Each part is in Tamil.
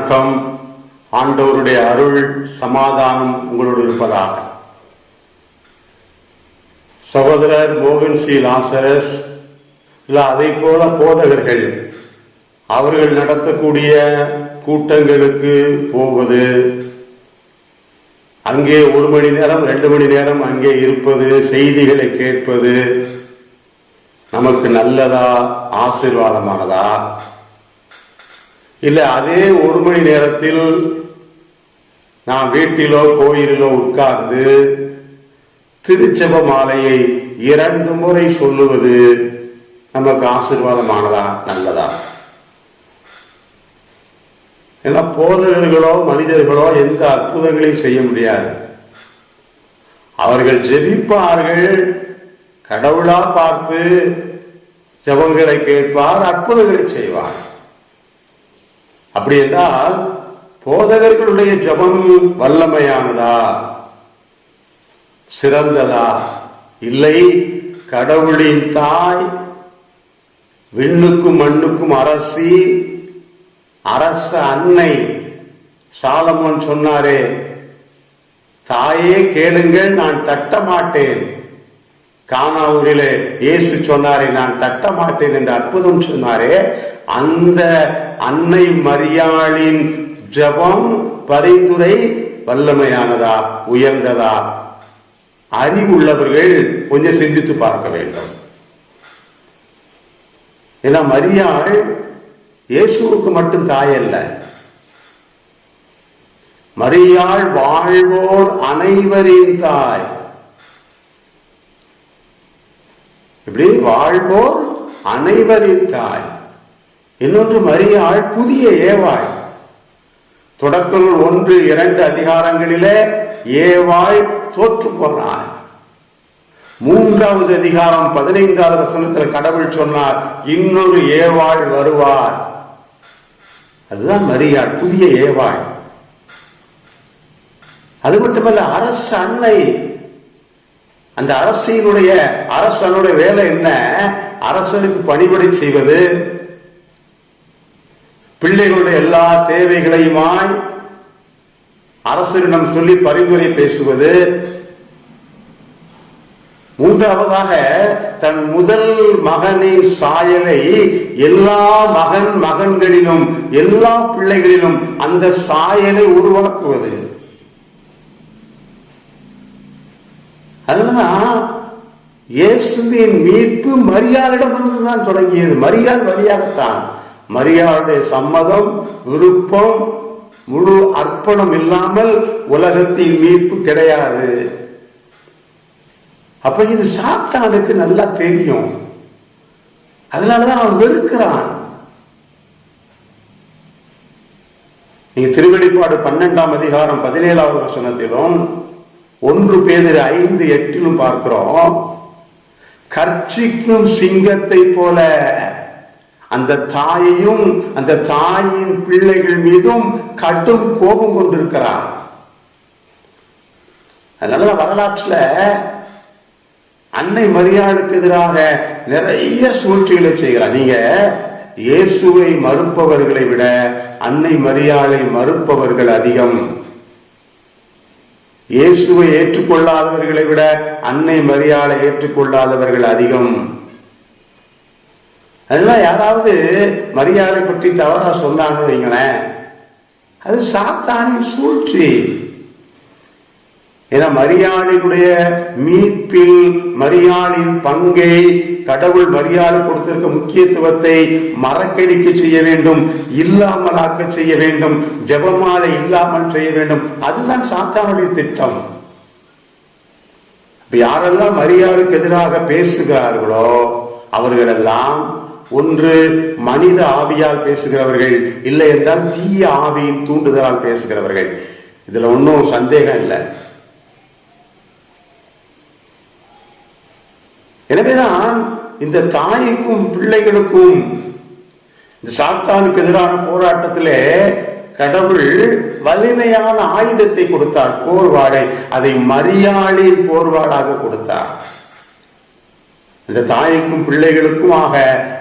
வணக்கம். ஆண்டவருடைய அருள் சமாதானம் உங்களோடு இருப்பதாக. சகோதரர் மோகன் சி. லாசரஸ் இல்ல அதை போல போதகர்கள் அவர்கள் நடத்தக்கூடிய கூட்டங்களுக்கு போவது அங்கே ஒரு மணி நேரம் ரெண்டு மணி நேரம் அங்கே இருப்பது செய்திகளை கேட்பது நமக்கு நல்லதா ஆசீர்வாதமானதா? இல்ல அதே ஒரு மணி நேரத்தில் நான் வீட்டிலோ கோயிலிலோ உட்கார்ந்து திருச்செப மாலையை இரண்டு முறை சொல்லுவது நமக்கு ஆசீர்வாதமானதா நல்லதா? ஏன்னா போதகர்களோ மனிதர்களோ எந்த அற்புதங்களையும் செய்ய முடியாது. அவர்கள் ஜெபிப்பார்கள் கடவுளா பார்த்து ஜபங்களை கேட்பார் அற்புதங்களை செய்வார். அப்படி என்றால் போதகர்களுடைய ஜபம் வல்லமையானதா? சிறந்ததா? இல்லை கடவுளின் தாய் விண்ணுக்கும் மண்ணுக்கும் அரசி அரச அன்னை. சாலமோன் சொன்னாரே தாயே கேளுங்கள் நான் தட்ட மாட்டேன் கானாவூரிலே இயேசு சொன்னாரே நான் தட்ட மாட்டேன் என்று அற்புதம் சொன்னாரே அந்த அன்னை மரியாளின் ஜபம் பரிந்துரை வல்லமையானதா உயர்ந்ததா? அறிவுள்ளவர்கள் கொஞ்சம் சிந்தித்து பார்க்க வேண்டும். ஏன்னா மரியாள் இயேசுவுக்கு மட்டும் தாய் அல்ல. மரியாள் வாழ்வோர் அனைவரின் தாய். இப்படி வாழ்வோர் அனைவரின் தாய். இன்னொன்று மரியாள் புதிய ஏவாய். தொடக்கம் ஒன்று இரண்டு அதிகாரங்களிலே ஏவாய் தோற்று போனாள் மூன்றாவது அதிகாரம் பதினைந்தாவது வசனத்தில் கடவுள் சொன்னார் இன்னொரு ஏவாள் வருவார். அதுதான் மரியாள் புதிய ஏவாள் அது மட்டுமல்ல அரசு அன்னை அந்த அரசியனுடைய அரசனுடைய வேலை என்ன? அரசனுக்கு பணிபடை செய்வது. பிள்ளைகளுடைய எல்லா தேவைகளையுமாய் அரசரிடம் சொல்லி பரிந்துரை பேசுவது. மூன்றாவதாக தன் முதல் மகனின் சாயலை எல்லா மகன் மகன்களிலும் எல்லா பிள்ளைகளிலும் அந்த சாயலை உருவாக்குவது. அதனாலதான் இயேசுவின் மீட்பு மரியாதையிடமிருந்து தான் தொடங்கியது. மரியாள் வழியாகத்தான். மரியாளுடைய சம்மதம் விருப்பம் முழு அர்ப்பணம் இல்லாமல் உலகத்தின் மீட்பு கிடையாது. அப்ப இது சாத்தானுக்கு நல்லா தெரியும். அதனாலதான் அவன் வெறுக்கிறான். நீங்க திருவெளிப்பாடு பன்னெண்டாம் அதிகாரம் பதினேழாவது வசனத்திலும் ஒன்று பேர் ஐந்து எட்டிலும் பார்க்கிறோம். கர்ச்சிக்கும் சிங்கத்தை போல அந்த தாயையும் அந்த தாயின் பிள்ளைகள் மீதும் கடும் கோபம் கொண்டிருக்கிறார். அதனால வரலாற்றுல அன்னை மரியாளுக்கு எதிராக நிறைய சூழ்ச்சிகளை செய்கிறார். நீங்க இயேசுவை மறுப்பவர்களை விட அன்னை மரியாதை மறுப்பவர்கள் அதிகம். இயேசுவை ஏற்றுக்கொள்ளாதவர்களை விட அன்னை மரியாதை ஏற்றுக்கொள்ளாதவர்கள் அதிகம். அதெல்லாம் யாராவது மரியாதை பற்றி தவறா சொன்னாங்கன்னு வைங்களேன். அது சாத்தானின் சூழ்ச்சி. ஏன்னா மரியாதையுடைய மீட்பில் மரியாதையின் பங்கை கடவுள் மரியாதை கொடுத்திருக்க முக்கியத்துவத்தை மறக்கடிக்க செய்ய வேண்டும் இல்லாமலாக்க செய்ய வேண்டும் ஜபமாலை இல்லாமல் செய்ய வேண்டும். அதுதான் சாத்தானுடைய திட்டம். யாரெல்லாம் மரியாதைக்கு எதிராக பேசுகிறார்களோ அவர்களெல்லாம் ஒன்று மனித ஆவியால் பேசுகிறவர்கள் இல்லை என்றால் தீய ஆவியின் தூண்டுதலால் பேசுகிறவர்கள். இதுல ஒன்றும் சந்தேகம் இல்லை. எனவேதான் இந்த தாய்க்கும் பிள்ளைகளுக்கும் இந்த சாத்தானுக்கு எதிரான போராட்டத்திலே கடவுள் வலிமையான ஆயுதத்தை கொடுத்தார் போர்வாடை. அதை மரியாதை போர்வாடாக கொடுத்தார். இந்த தாய்க்கும் பிள்ளைகளுக்குமாக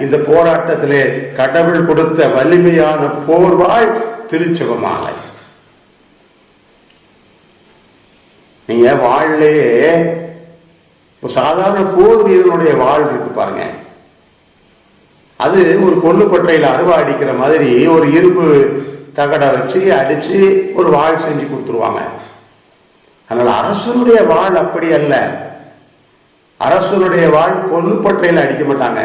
இந்த போராட்டத்திலே கடவுள் கொடுத்த வலிமையான போர்வாள் திருச்சிவமாலை. நீங்க வாழ்லேயே ஒரு சாதாரண போர் வீரனுடைய வாழ் இருக்கு பாருங்க. அது ஒரு கொள்ளுப்பட்டையில அருவா அடிக்கிற மாதிரி ஒரு இரும்பு தகடை வச்சு அடிச்சு ஒரு வாழ் செஞ்சு கொடுத்துருவாங்க. அதனால அரசனுடைய வாழ் அப்படி அல்ல. அரசனுடைய வாழ் கொல்லுப்பட்டையில அடிக்க மாட்டாங்க.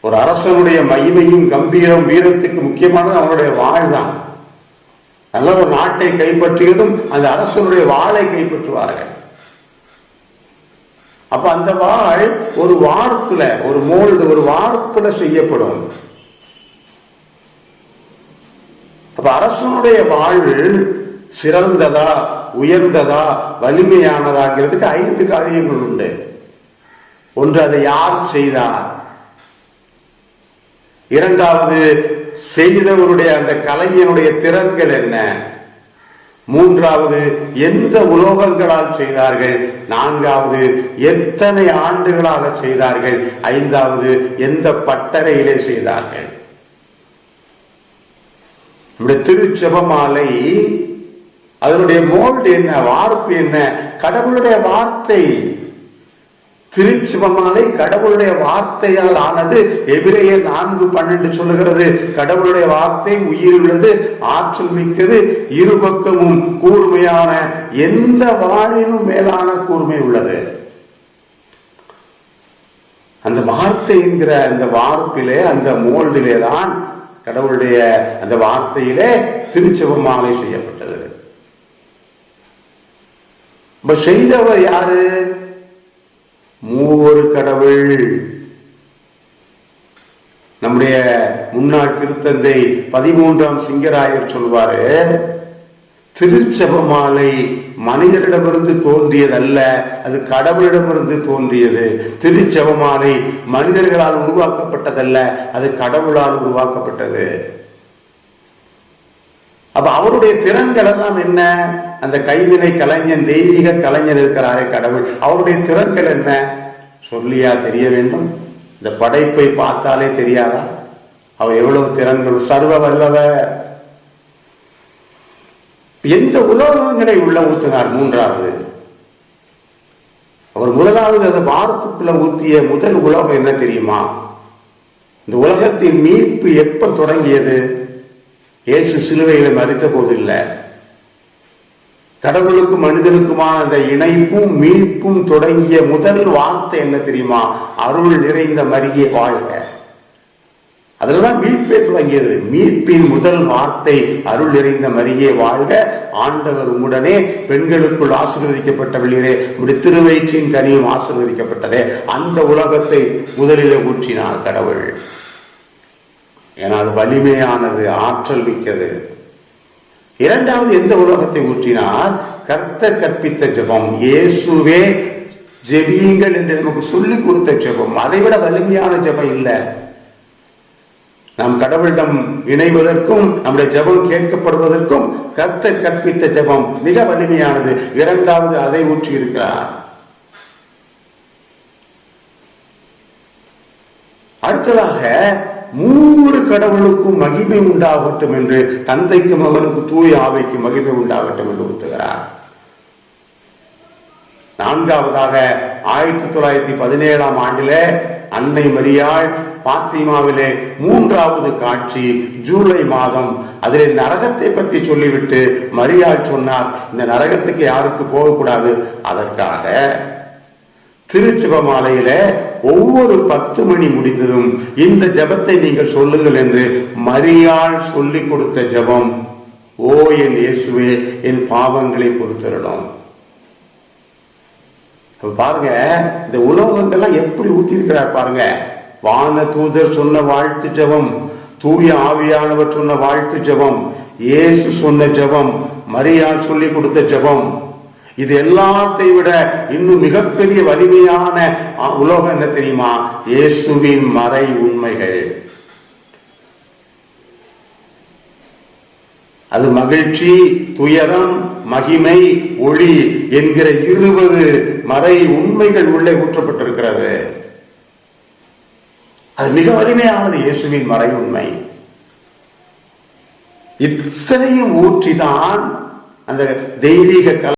ஒரு அரசனுடைய மகிமையும் கம்பீரம் வீரத்துக்கு முக்கியமானது அவனுடைய வாழ் தான். நல்ல ஒரு நாட்டை கைப்பற்றியதும் அந்த அரசனுடைய வாளை கைப்பற்றுவார்கள். அப்ப அந்த வாழ் ஒரு வார்ப்புல ஒரு மோல்டு ஒரு வார்ப்புல செய்யப்படும். அப்ப அரசனுடைய வாழ்வு சிறந்ததா உயர்ந்ததா வலிமையானதாங்கிறதுக்கு ஐந்து காரியங்கள் உண்டு. ஒன்று அதை யார் செய்தார்? இரண்டாவது செய்தவருடைய அந்த கலைஞனுடைய திறன்கள் என்ன? மூன்றாவது எந்த உலோகங்களால் செய்தார்கள்? நான்காவது எத்தனை ஆண்டுகளாக செய்தார்கள்? ஐந்தாவது எந்த பட்டறையிலே செய்தார்கள்? நம்முடைய திருச்செபமாலை அதனுடைய மோல்டு என்ன வார்ப்பு என்ன கடவுளுடைய வார்த்தை திருச்சிவமாலை கடவுளுடைய வார்த்தையால் ஆனது எபிரேய நான்கு பன்னெண்டு சொல்லுகிறது. கடவுளுடைய வார்த்தை உயிர் உள்ளது ஆற்றல் மிக்கது இருபக்கமும் கூர்மையான எந்த வாழினும் மேலான கூர்மை உள்ளது. அந்த வார்த்தை என்கிற அந்த வார்ப்பிலே அந்த மோல்டிலே தான் கடவுளுடைய அந்த வார்த்தையிலே திருச்சிவமாலை செய்யப்பட்டது. இப்ப செய்தவர் யாரு? மூவொரு கடவுள் நம்முடைய முன்னாள் திருத்தந்தை பதிமூன்றாம் சிங்கராயர் சொல்வாரு திருச்செபமாலை மனிதரிடமிருந்து தோன்றியதல்ல அது கடவுளிடமிருந்து தோன்றியது. திருச்செபமாலை மனிதர்களால் உருவாக்கப்பட்டதல்ல அது கடவுளால் உருவாக்கப்பட்டது. அப்ப அவருடைய திறன்கள் எல்லாம் என்ன? அந்த கைவினை கலைஞன் தெய்வீக கலைஞர் இருக்கிறாரே கடவுள். அவருடைய திறன்கள் என்ன? சொல்லியா தெரிய வேண்டும்? இந்த படைப்பை பார்த்தாலே தெரியாதா? அவர் எவ்வளவு திறன்கள் சர்வ வல்லவ. எந்த உலோகங்களை உள்ள ஊத்தினார்? மூன்றாவது. அவர் முதலாவது அந்த வாரத்துக்குள்ள ஊத்திய முதல் உலகம் என்ன தெரியுமா? இந்த உலகத்தின் மீட்பு எப்ப தொடங்கியது? இயேசு சிலுவையில மறித்த போதில்லை கடவுளுக்கும் மனிதனுக்குமான அந்த இணைப்பும் மீட்பும் தொடங்கிய முதல் வார்த்தை என்ன தெரியுமா? அருள் நிறைந்த மருகிய வாழ்க. அதுலதான் மீட்பே தொடங்கியது மீட்பின் முதல் வார்த்தை அருள் நிறைந்த மரியே வாழ்க. ஆண்டவர் உடனே பெண்களுக்குள் ஆசீர்வதிக்கப்பட்டவர்களே உடைய திருவயிற்றின் கனியும் ஆசீர்வதிக்கப்பட்டதே. அந்த உலகத்தை முதலிலே ஊற்றினார் கடவுள். ஏன்னா அது வலிமையானது ஆற்றல் மிக்கது. இரண்டாவது எந்த உலகத்தை ஊற்றினார் கர்த்தர் கற்பித்த ஜெபம் இயேசுவே ஜெபியுங்கள் என்று நமக்கு சொல்லிக் கொடுத்த ஜெபம். அதை விட வலிமையான ஜெபம் இல்லை. நாம் கடவுளிடம் இணைவதற்கும் நம்முடைய ஜெபம் கேட்கப்படுவதற்கும் கர்த்தர் கற்பித்த ஜெபம் மிக வலிமையானது. இரண்டாவது அதை ஊற்றி இருக்கிறார் அடுத்ததாக மூன்று கடவுளுக்கும் மகிமை உண்டாகட்டும் என்று தந்தைக்கு மகனுக்கு தூய ஆவைக்கு மகிமை உண்டாகட்டும் என்று ஒத்துகிறார் நான்காவதாக ஆயிரத்தி தொள்ளாயிரத்தி பதினேழாம் ஆண்டில அன்னை மரியாள் பாத்திமாவிலே மூன்றாவது காட்சி ஜூலை மாதம். அதிலே நரகத்தை பற்றி சொல்லிவிட்டு மரியாள் சொன்னார் இந்த நரகத்துக்கு யாருக்கு போகக்கூடாது. அதற்காக திருச்சிவமாலையில ஒவ்வொரு பத்து மணி முடிந்ததும் இந்த ஜபத்தை நீங்கள் சொல்லுங்கள் என்று மரியாள் சொல்லிக் கொடுத்த ஜபம் ஓ என் இயேசுவே என் பாவங்களை பொறுத்திடணும் பாருங்க இந்த உலோகங்கள்லாம் எப்படி ஊத்தி இருக்கிறார் பாருங்க. வான தூதர் சொன்ன வாழ்த்து ஜபம் தூய ஆவியானவர் சொன்ன வாழ்த்து ஜபம் இயேசு சொன்ன ஜபம் மரியாள் சொல்லி கொடுத்த ஜபம். இது எல்லாத்தை விட இன்னும் மிகப்பெரிய வலிமையான உலோகம் என்ன தெரியுமா? இயேசுவின் மறை உண்மைகள். அது மகிழ்ச்சி துயரம் மகிமை ஒளி என்கிற இருபது மறை உண்மைகள் உள்ளே ஊற்றப்பட்டிருக்கிறது. அது மிக வலிமையானது இயேசுவின் மறை உண்மை. இத்தனையும் ஊற்றிதான் அந்த தெய்வீக கல